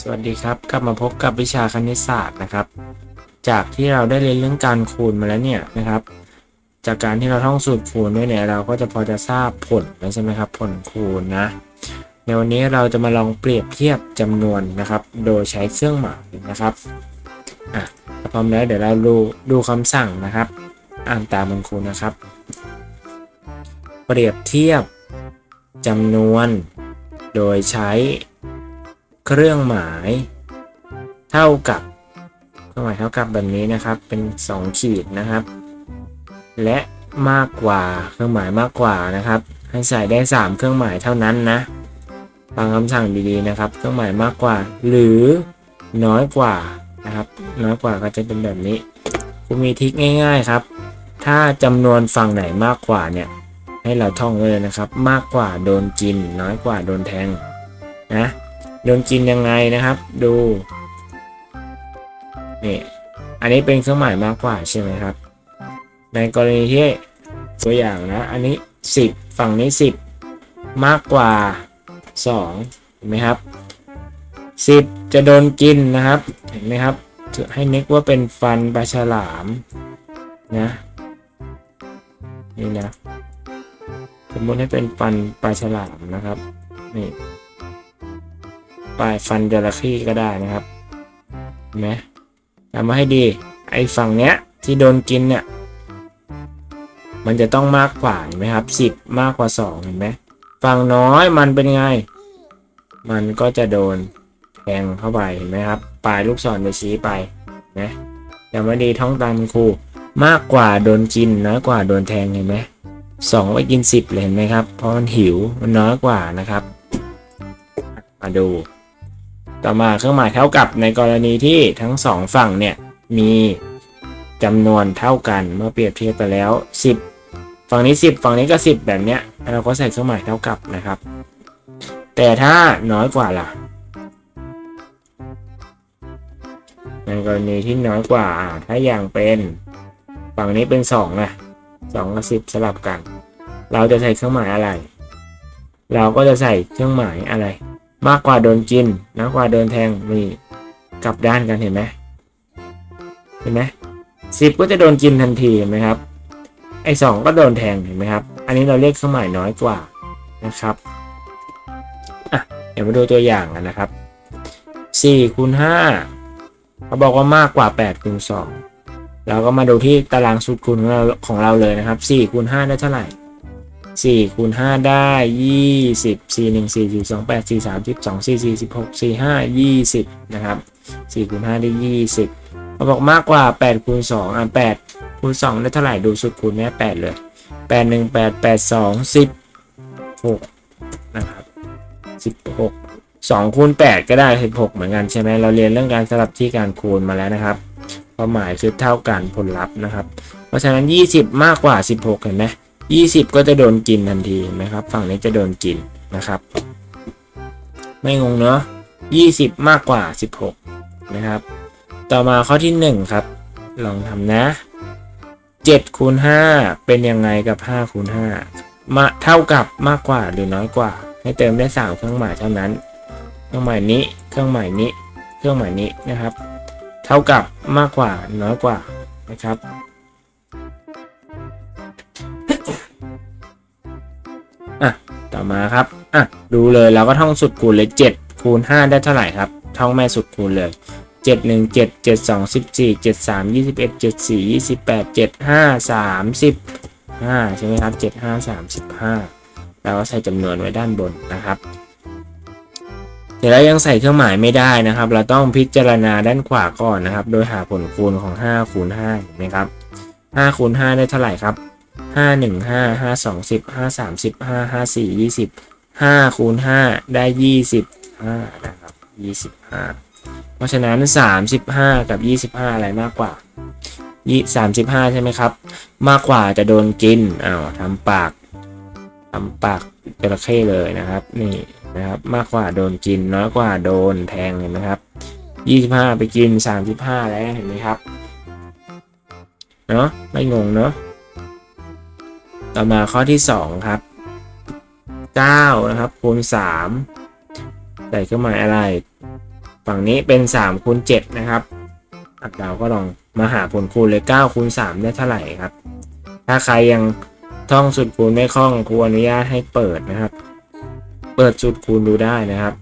สวัสดีครับ กลับมาพบกับวิชาคณิตศาสตร์นะครับ จากที่เราได้เรียนเรื่องการคูณมาแล้วเนี่ยนะครับ จากการที่เราท่องสูตรคูณด้วยเนี่ยเราก็จะพอจะทราบผลแล้วใช่ไหมครับ ผลคูณนะ ในวันนี้เราจะมาลองเปรียบเทียบจำนวนนะครับ โดยใช้เครื่องหมายนะครับอะถ้าพร้อมแล้วเดี๋ยวเราดูดูคำสั่งนะครับ อ่านตามคุณครูนะครับ เปรียบเทียบจำนวน โดยใช้ เครื่องหมายเท่ากับเครื่องหมายเท่ากับแบบนี้นะครับเป็น 2 ขีดนะครับ และมากกว่าเครื่องหมายมากกว่านะครับ ให้ใส่ได้ 3 เครื่องหมายเท่านั้นนะฟังคำสั่งดีๆนะครับ เครื่องหมายมากกว่า หรือน้อยกว่านะครับ น้อยกว่าก็จะเป็นแบบนี้ครูมีทิคง่ายๆครับ ถ้าจำนวนฝั่งไหนมากกว่าเนี่ยให้เราท่องไว้เลยนะครับ มากกว่าโดนกิน น้อยกว่าโดนแทงนะ โดนกินยังไงนะครับ ดูนี่อันนี้เป็นเครื่องหมายมากกว่าใช่ไหมครับ ในกรณีที่ตัวอย่างนะ อันนี้ 10 ฝั่งนี้ 10 มากกว่า2เห็นไหมครับ 10 จะโดนกินนะครับ เห็นไหมครับ ให้นึกว่าเป็นฟันปลาฉลามนะนี่นะ สมมติให้เป็นฟันปลาฉลามนะครับนี่ ปลายฟันจระเข้ก็ได้นะครับเห็นไหมจำมาให้ดี ไอ้ฝั่งเนี้ยที่โดนกินเนี่ย มันจะต้องมากกว่าเห็นไหมครับสิบมากกว่าสองเห็นไหมฝั่งน้อยมันเป็นไง มันก็จะโดนแทงเข้าไปเห็นไหมครับ ปลายลูกศรจะชี้ไปนะจำมาดีท้องตามคุณครูมากกว่าโดนกินน้อยกว่าโดนแทงเห็นไหมสองไปกินสิบเลยเห็นไหมครับ เพราะมันหิวมันน้อยกว่านะครับ มาดู ต่อมาเครื่องหมายเท่ากับในกรณีที่ทั้งสองฝั่งเนี่ยมีจำนวนเท่ากันเมื่อเปรียบเทียบไปแล้ว 10 ฝั่งนี้ 10 ฝั่งนี้ก็ 10 แบบเนี้ยเราก็ใส่เครื่องหมายเท่ากับนะครับ แต่ถ้าน้อยกว่าล่ะในกรณีที่น้อยกว่าถ้าอย่างเป็นฝั่งนี้เป็น2นะสองกับสิบสลับกัน เราจะใส่เครื่องหมายอะไร เราก็จะใส่เครื่องหมายอะไร มากกว่าโดนกินน้อยกว่าโดนแทงนี่กลับด้านกันเห็นไหมเห็นไหมสิบก็จะโดนกินทันทีเห็นไหมครับไอ้สองก็โดนแทงเห็นไหมครับ อันนี้เราเรียกเครื่องหมายน้อยกว่านะครับอะเดี๋ยวมาดูตัวอย่างกันนะครับสี่คูณห้าเขาบอกว่ามากกว่าแปดคูณสองเราก็มาดูที่ตารางสูตรคูณของเราของเราเลยนะครับ4คูณ5ได้เท่าไหร่ 4คูณ5ได้ 20 4 1 4 4 2 8 4 3 12 4 4 16 4 5 20 นะครับ4คูณ5ได้ 20เราบอกมากกว่า8คูณ2อะ8คูณ2ได้เท่าไหร่ดูสูตรคูณแม่8เลย 8 1 8 8 2 16นะครับ16 2คูณ8ก็ได้ 16 เหมือนกันใช่ไหมเราเรียนเรื่องการสลับที่การคูณมาแล้วนะครับความหมายคือเท่ากันผลลัพธ์นะครับ เพราะฉะนั้น 20 มากกว่า 16 เห็นไหม 20 ก็จะโดนกินทันทีนะครับ ฝั่งนี้จะโดนกินนะครับ ไม่งงเนาะ20 มากกว่า 16 นะครับ ต่อมาข้อที่ 1 ครับ ลองทำนะ7คูณ5เป็นยังไงกับ5คูณ5มาเท่ากับมากกว่าหรือน้อยกว่า ให้เติมได้3เครื่องหมายเท่านั้น เครื่องหมายนี้ เครื่องหมายนี้ เครื่องหมายนี้นะครับ เท่ากับมากกว่าน้อยกว่านะครับ อะต่อมาครับอะดูเลยเราก็ท่องสุดคูณเลย7คูณ5ได้เท่าไหร่ครับ ท่องแม่สุดคูณเลย7 1 7 7 2 14 7 3 21 7 4 28 7 5 30 5ใช่ไหมครับ 7 5 35เราก็ใส่จำนวนไว้ด้านบนนะครับเดี๋ยวเรายังใส่เครื่องหมายไม่ได้นะครับ เราต้องพิจารณาด้านขวาก่อนนะครับ โดยหาผลคูณของ5คูณ5เห็นไหมครับ5คูณ5ได้เท่าไหร่ครับ ห้าหนึ่งห้าห้าสองสิบห้าสามสิบห้าห้าสี่ยี่สิบห้าคูณห้าได้ยี่สิบห้านะครับยี่สิบห้าเพราะฉะนั้นสามสิบห้ากับยี่สิบห้าอะไรมากกว่ายี่สามสิบห้าใช่ไหมครับ มากกว่าจะโดนกินอ้าวทำปากทำปากจระเข้เลยนะครับ นี่นะครับ มากกว่าโดนกินน้อยกว่าโดนแทงเห็นไหมครับยี่สิบห้าไปกินสามสิบห้าแล้วเห็นไหมครับเนาะไม่งงเนาะ ต่อมาข้อที่ 2 ครับ 9 นะครับคูณ 3 ใส่เครื่องหมายอะไร ฝั่งนี้เป็น3คูณ7นะครับอะเราก็ลองมาหาผลคูณเลย9คูณ3ได้เท่าไหร่ครับ ถ้าใครยังท่องสุดคูณไม่คล่องครูอนุญาตให้เปิดนะครับ เปิดสุดคูณดูได้นะครับ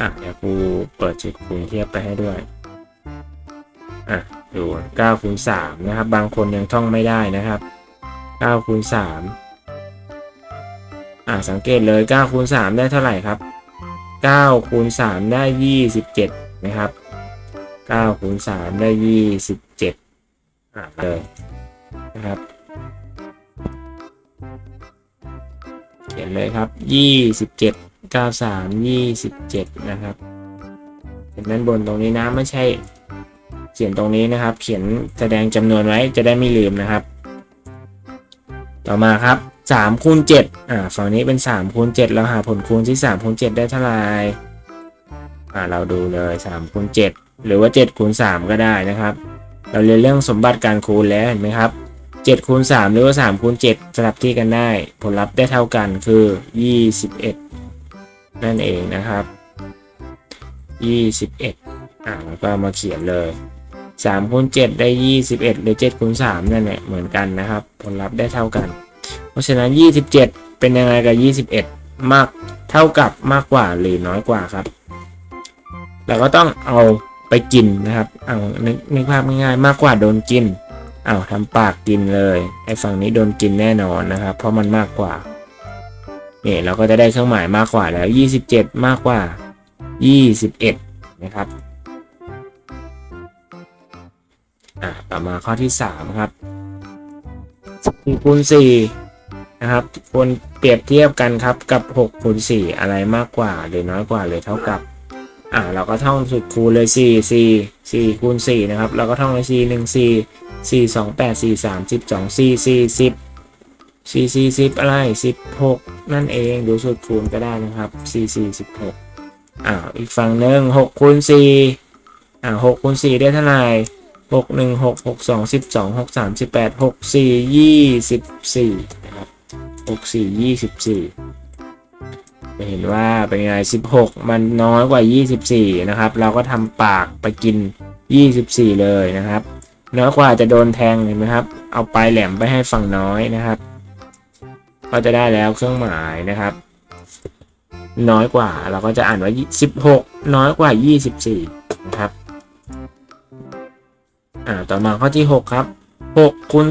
อะเดี๋ยวครูเปิดจุดคูณเทียบไปให้ด้วยอะ ดู9คูณ3นะครับ บางคนยังท่องไม่ได้นะครับ9คูณ3อะสังเกตเลย9คูณ3ได้เท่าไหร่ครับ9คูณ3ได้ 27 นะครับ9คูณ3ได้ 27อะเลยนะครับเขียนเลยครับ 27 93 27 นะครับเขียนด้านบนตรงนี้นะไม่ใช่ ขียนตรงนี้นะครับ เขียนแสดงจำนวนไว้จะได้ไม่ลืมนะครับ ต่อมาครับ3คูณ7อ่าฝั่งนี้เป็น3คูณ7เราหาผลคูณที่3คูณ7ได้เท่าไหร่อ่าเราดูเลย3คูณ7หรือว่า7คูณ3ก็ได้นะครับ เราเรียนเรื่องสมบัติการคูณแล้วเห็นไหมครับ7คูณ3หรือว่า3คูณ7สลับที่กันได้ ผลลัพธ์ได้เท่ากันคือ 21 นั่นเองนะครับ 21อ่าแล้วก็มาเขียนเลย 3คูณ7ได้21หรือ7คูณ3นั่นแหละเหมือนกันนะครับ ผลลัพธ์ได้เท่ากัน เพราะฉะนั้น27เป็นยังไงกับ21มากเท่ากับมากกว่าหรือน้อยกว่าครับเราก็ต้องเอาไปกินนะครับ เอานึกนึกภาพง่ายๆมากกว่าโดนกินเอาทำปากกินเลยไอ้ฝั่งนี้โดนกินแน่นอนนะครับ เพราะมันมากกว่าเนี่ยเราก็จะได้เครื่องหมายมากกว่าแล้ว 27 มากกว่า 21 นะครับ อะต่อมาข้อที่3ครับ4คูณ4นะครับควรเปรียบเทียบกันครับกับ6คูณ4อะไรมากกว่าหรือน้อยกว่าหรือเท่ากับ อ่าเราก็ท่องสุดคูณเลย 4 4 4คูณ4นะครับเราก็ท่องเลย4 1 4 4 2 8 4 3 12 4 4 10 4 4 10อะไร 16 นั่นเองดูสุดคูณก็ได้นะครับ4 4 16อ่าอีกฝั่งหนึ่ง6คูณ4อ่า6คูณ4ได้เท่าไหร่ 6 1 6 6 2 12 6 3 18 6 4 24นะครับ6 4 24จะเห็นว่าเป็นไง16มันน้อยกว่า24นะครับ เราก็ทำปากไปกิน24เลยนะครับน้อยกว่าจะโดนแทงเห็นไหมครับ เอาปลายแหลมไปให้ฝั่งน้อยนะครับ ก็จะได้แล้วเครื่องหมายนะครับ น้อยกว่าเราก็จะอ่านว่า 16 น้อยกว่า 24 อ่าต่อมาข้อที่ 6 ครับ6คูณ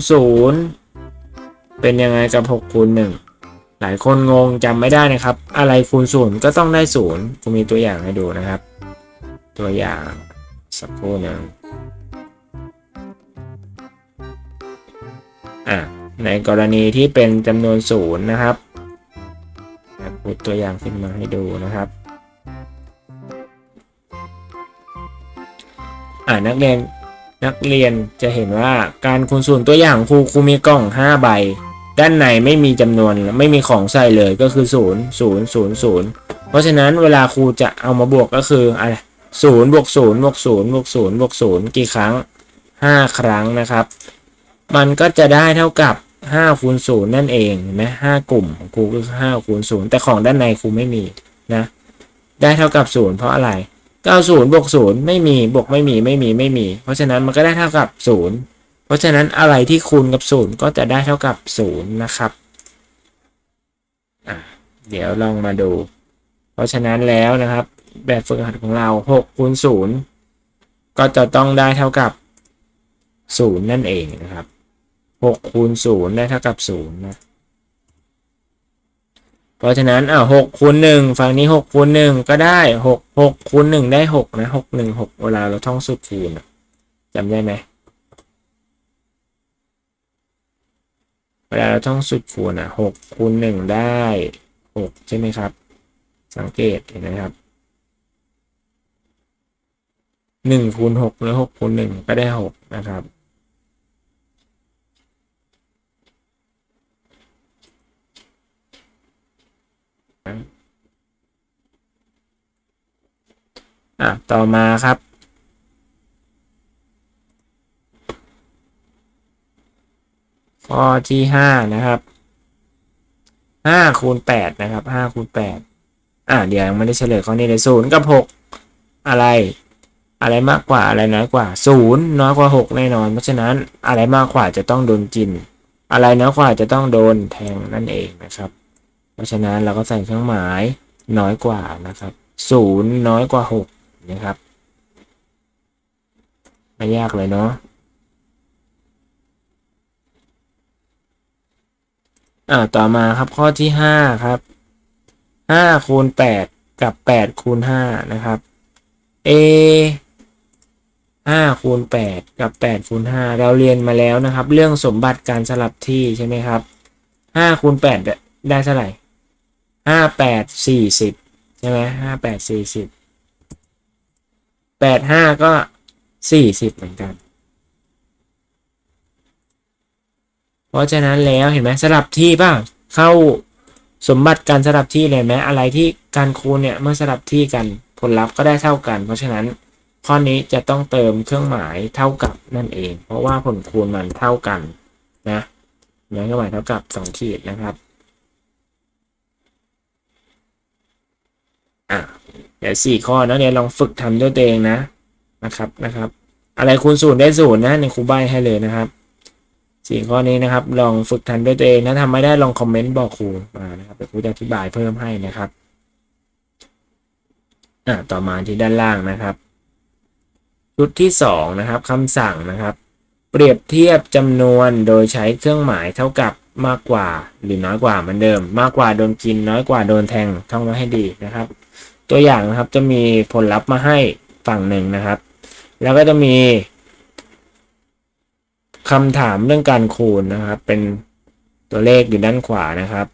0เป็นยังไงกับ6คูณ1หลายคนงงจำไม่ได้นะครับ อะไรคูณ0ก็ต้องได้0ผมมีตัวอย่างให้ดูนะครับ ตัวอย่างสักครู่หนึ่งอะในกรณีที่เป็นจำนวน0นะครับพูดตัวอย่างขึ้นมาให้ดูนะครับอ่านักเรียน นักเรียนจะเห็นว่าการคูณส่วนตัวอย่างครูครูมีกล่อง 5 ใบ ด้านในไม่มีจำนวนไม่มีของใส่เลยก็คือ 0 0 0 0 เพราะฉะนั้นเวลาครูจะเอามาบวกก็คืออะไรศูนย์บวกศูนย์บวกศูนย์บวกศูนย์บวกศูนย์กี่ครั้ง 5 ครั้งนะครับ มันก็จะได้เท่ากับ5คูณ0นั่นเองเห็นไหมห้ากลุ่มของครูก็คือ5คูณ0แต่ของด้านในครูไม่มีนะได้เท่ากับ0เพราะอะไร 90บวก0ไม่มีบวกไม่มีไม่มีไม่มี เพราะฉะนั้นมันก็ได้เท่ากับ 0 เพราะฉะนั้นอะไรที่คูณกับ 0 ก็จะได้เท่ากับ 0 นะครับเดี๋ยวลองมาดู เพราะฉะนั้นแล้วนะครับ แบบฝึกหัดของเรา6คูณ0ก็จะต้องได้เท่ากับ 0 นั่นเองนะครับ6คูณ0ได้เท่ากับ 0 นะ เพราะฉะนั้นอ่าหกคูณหนึ่งฝั่งนี้หกคูณหนึ่งก็ได้หกหกคูณหนึ่งได้หกนะหกหนึ่งหกเวลาเราท่องสูตรคูณจำได้ไหมเวลาเราท่องสูตรคูณอะหกคูณหนึ่งได้หกใช่ไหมครับ สังเกตเห็นไหมครับหนึ่งคูณหกหรือหกคูณหนึ่งก็ได้หกนะครับ อะต่อมาครับ ข้อที่ห้านะครับห้าคูณแปดนะครับห้าคูณแปดอ่าเดี๋ยวยังไม่ได้เฉลยข้อนี้เลยศูนย์กับหกอะไร อะไรมากกว่าอะไรน้อยกว่าศูนย์น้อยกว่าหกแน่นอน เพราะฉะนั้นอะไรมากกว่าจะต้องโดนกิน อะไรน้อยกว่าจะต้องโดนแทงนั่นเองนะครับ เพราะฉะนั้นเราก็ใส่เครื่องหมายน้อยกว่านะครับศูนย์น้อยกว่าหก นะครับ ไม่ยากเลยเนาะอ่าต่อมาครับข้อที่ห้าครับห้าคูณแปดกับแปดคูณห้านะครับ a ห้าคูณแปดกับแปดคูณห้าเราเรียนมาแล้วนะครับ เรื่องสมบัติการสลับที่ใช่ไหมครับห้าคูณแปดได้เท่าไหร่ห้าแปดสี่สิบใช่ไหมห้าแปดสี่สิบ แปดห้าก็สี่สิบเหมือนกัน เพราะฉะนั้นแล้วเห็นไหมสลับที่ป่ะเข้าสมบัติการสลับที่เลยไหมอะไรที่การคูณเนี่ยเมื่อสลับที่กันผลลัพธ์ก็ได้เท่ากัน เพราะฉะนั้นข้อนี้จะต้องเติมเครื่องหมายเท่ากับนั่นเอง เพราะว่าผลคูณมันเท่ากันนะเครื่องหมายเท่ากับสองขีดนะครับอะ เดี๋ยวสี่ข้อนะเดี๋ยวลองฝึกทำด้วยตัวเองนะนะครับนะครับ อะไรคูณศูนย์ได้ศูนย์นะในครูใบให้เลยนะครับสี่ข้อนี้นะครับ ลองฝึกทำด้วยตัวเองนะทำไม่ได้ลองคอมเมนต์บอกครูมานะครับเดี๋ยวครูจะอธิบายเพิ่มให้นะครับอ่าต่อมาที่ด้านล่างนะครับ ชุดที่สองนะครับคำสั่งนะครับ เปรียบเทียบจำนวนโดยใช้เครื่องหมายเท่ากับมากกว่าหรือน้อยกว่าเหมือนเดิม มากกว่าโดนกินน้อยกว่าโดนแทงท่องไว้ให้ดีนะครับ ตัวอย่างนะครับจะมีผลลัพธ์มาให้ฝั่งหนึ่งนะครับ แล้วก็จะมีคำถามเรื่องการคูณนะครับ เป็นตัวเลขอยู่ด้านขวานะครับ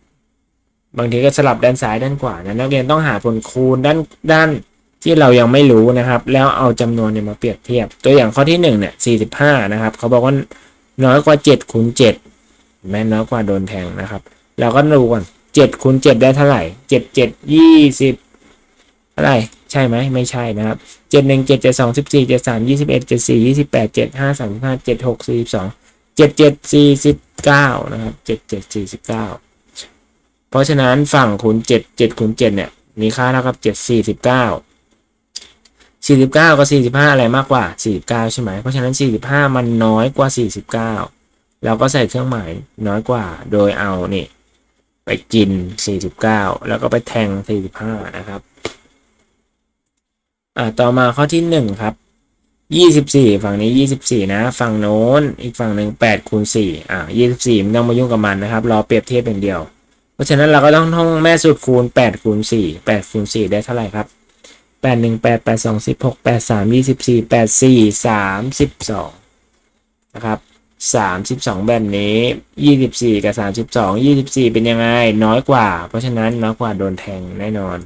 บางทีก็สลับด้านซ้ายด้านขวานะนักเรียนต้องหาผลคูณด้านด้านที่เรายังไม่รู้นะครับ แล้วเอาจำนวนเนี่ยมาเปรียบเทียบ ตัวอย่างข้อที่1เนี่ย45นะครับ เขาบอกว่าน้อยกว่า7คูณ7แม้น้อยกว่าโดนแทงนะครับ เราก็ดูก่อน7คูณ7ได้เท่าไหร่ 7 7 20 เท่าไหร่ใช่ไหมไม่ใช่นะครับเจ็ดหนึ่งเจ็ดเจ็ดสองสิบสี่เจ็ดสามยี่สิบเอ็ดเจ็ดสี่ยี่สิบแปดเจ็ดห้าสามสิบห้าเจ็ดหกสี่สิบสองเจ็ดเจ็ดสี่สิบเก้านะครับเจ็ดเจ็ดสี่สิบเก้าเพราะฉะนั้นฝั่งคูณเจ็ดเจ็ดคูณเจ็ดเนี่ยมีค่าเท่ากับเจ็ดสี่สิบเก้าสี่สิบเก้ากับสี่สิบห้าอะไรมากกว่าสี่สิบเก้าใช่ไหมเพราะฉะนั้นสี่สิบห้ามันน้อยกว่าสี่สิบเก้าเราก็ใส่เครื่องหมายน้อยกว่า โดยเอานี่ไปกินสี่สิบเก้าแล้วก็ไปแทงสี่สิบห้านะครับ อ่าต่อมาข้อที่หนึ่งครับยี่สิบสี่ฝั่งนี้ยี่สิบสี่นะ ฝั่งโน้นอีกฝั่งหนึ่งแปดคูณสี่อ่ายี่สิบสี่ไม่ต้องมายุ่งกับมันนะครับรอเปรียบเทียบอย่างเดียว เพราะฉะนั้นเราก็ต้องท่องแม่สูตรคูณแปดคูณสี่แปดคูณสี่ได้เท่าไหร่ครับแปดหนึ่งแปดแปดสองสิบหกแปดสามยี่สิบสี่แปดสี่สามสิบสองนะครับสามสิบสองแบบนี้ยี่สิบสี่กับสามสิบสองยี่สิบสี่เป็นยังไงน้อยกว่า เพราะฉะนั้นน้อยกว่าโดนแทงแน่นอน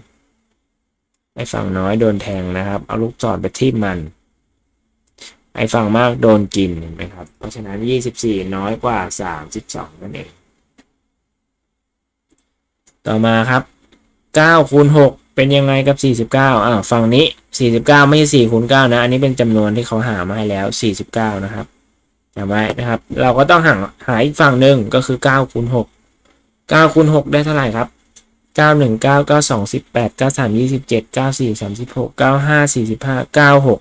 ไอ้ฝั่งน้อยโดนแทงนะครับ เอาลูกศรไปทิ่มมัน ไอ้ฝั่งมากโดนกินเห็นไหมครับ เพราะฉะนั้น 24 น้อยกว่า 32 นั่นเอง ต่อมาครับ9คูณ6เป็นยังไงกับ 49อ่าฝั่งนี้ 49 ไม่ใช่4คูณ9นะ อันนี้เป็นจำนวนที่เขาหามาให้แล้ว 49 นะครับจำไว้นะครับ เราก็ต้องหาหาอีกฝั่งหนึ่งก็คือ9คูณ6 9คูณ6ได้เท่าไหร่ครับ เก้าหนึ่งเก้าเก้าสองสิบแปดเก้าสามยี่สิบเจ็ดเก้าสี่สามสิบหกเก้าห้าสี่สิบห้าเก้าหก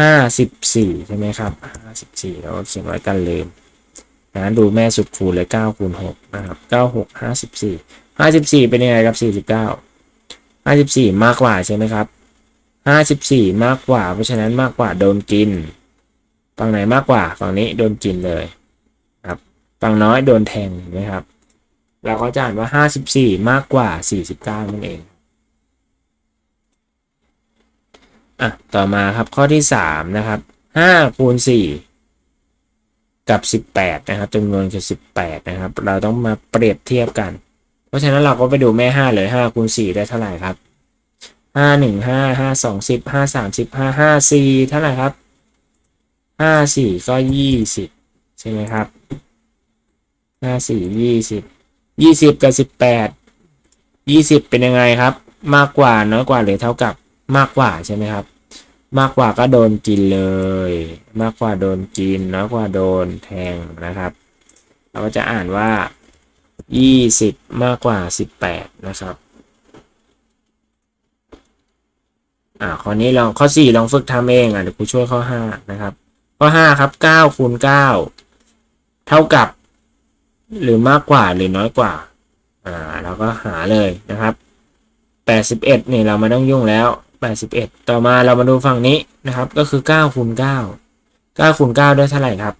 ห้าสิบสี่ใช่ไหมครับห้าสิบสี่เราเขียนไว้กันลืมนะดูแม่สุดคูณเลยเก้าคูณหกนะครับเก้าหกห้าสิบสี่ห้าสิบสี่เป็นยังไงครับสี่สิบเก้าห้าสิบสี่มากกว่าใช่ไหมครับห้าสิบสี่มากกว่า เพราะฉะนั้นมากกว่าโดนกินฝั่งไหนมากกว่าฝั่งนี้โดนกินเลยครับฝั่งน้อยโดนแทงนะครับ เราก็จะอ่านว่า 54 มากกว่า 49 นั่นเอง อะ ต่อมาครับข้อที่ 3 นะครับ5คูณ4กับ 18 นะครับจำนวนคือ 18 นะครับ เราต้องมาเปรียบเทียบกัน เพราะฉะนั้นเราก็ไปดูแม่ 5 เลย5คูณ4ได้เท่าไหร่ครับ 5 1 5 5 2 10 5 3 15 5 4เท่าไหร่ครับ 5 4 ก็ 20 ใช่ไหมครับ 5 4 20 ยี่สิบกับสิบแปดยี่สิบเป็นยังไงครับ มากกว่าน้อยกว่าหรือเท่ากับมากกว่าใช่ไหมครับ มากกว่าก็โดนกินเลย มากกว่าโดนกินน้อยกว่าโดนแทงนะครับ เราก็จะอ่านว่ายี่สิบมากกว่าสิบแปดนะครับอ่าข้อนี้ลองข้อสี่ลองฝึกทำเองอะเดี๋ยวครูช่วยข้อห้านะครับ ข้อห้าครับเก้าคูณเก้าเท่ากับ หรือมากกว่าหรือน้อยกว่า อ่า เราก็หาเลยนะครับแปดสิบเอ็ดนี่เราไม่ต้องยุ่งแล้วแปดสิบเอ็ดต่อมาเรามาดูฝั่งนี้นะครับ ก็คือเก้าคูณเก้าเก้าคูณเก้าได้เท่าไหร่ครับ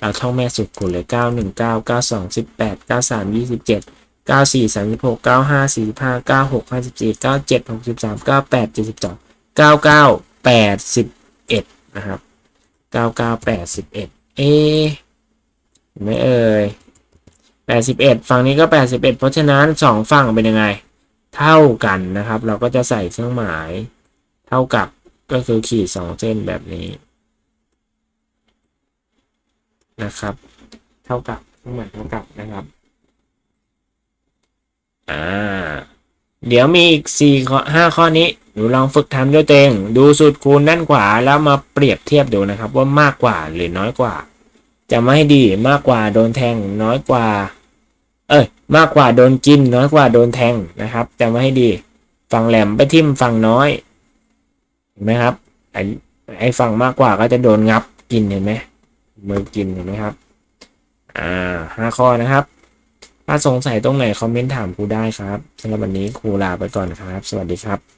เราท่องแม่สุดคูณเลยเก้าหนึ่งเก้าเก้าสองสิบแปดเก้าสามยี่สิบเจ็ดเก้าสี่สามสิบหกเก้าห้าสี่สิบห้าเก้าหกห้าสิบสี่เก้าเจ็ดหกสิบสามเก้าแปดเจ็ดสิบสองเก้าเก้าแปดสิบเอ็ดนะครับเก้าเก้าแปดสิบเอ็ดเอ๊ะ ไหมเอ่ยแปดสิบเอ็ดฝั่งนี้ก็แปดสิบเอ็ดเพราะฉะนั้นสองฝั่งเป็นยังไง เท่ากันนะครับ เราก็จะใส่เครื่องหมาย เท่ากับก็คือขีดสองเส้นแบบนี้นะครับ เท่ากับเครื่องหมายเท่ากับนะครับอ่าเดี๋ยวมีอีกสี่ข้อห้าข้อนี้หนูลองฝึกทำด้วยตัวเอง ดูสูตรคูณด้านขวาแล้วมาเปรียบเทียบดูนะครับว่ามากกว่าหรือน้อยกว่า จะไม่ดีมากกว่าโดนแทงน้อยกว่า เอ้ยมากกว่าโดนกินน้อยกว่าโดนแทงนะครับ จะไม่ให้ดีฝั่งแหลมไปทิ่มฝั่งน้อยเห็นไหมครับไอ้ไอ้ฝั่งมากกว่าก็จะโดนงับกินเห็นไหมมือกินเห็นไหมครับ อ่าห้าข้อนะครับ ถ้าสงสัยตรงไหนคอมเมนต์ถามครูได้ครับสำหรับวันนี้ครูลาไปก่อนครับ สวัสดีครับ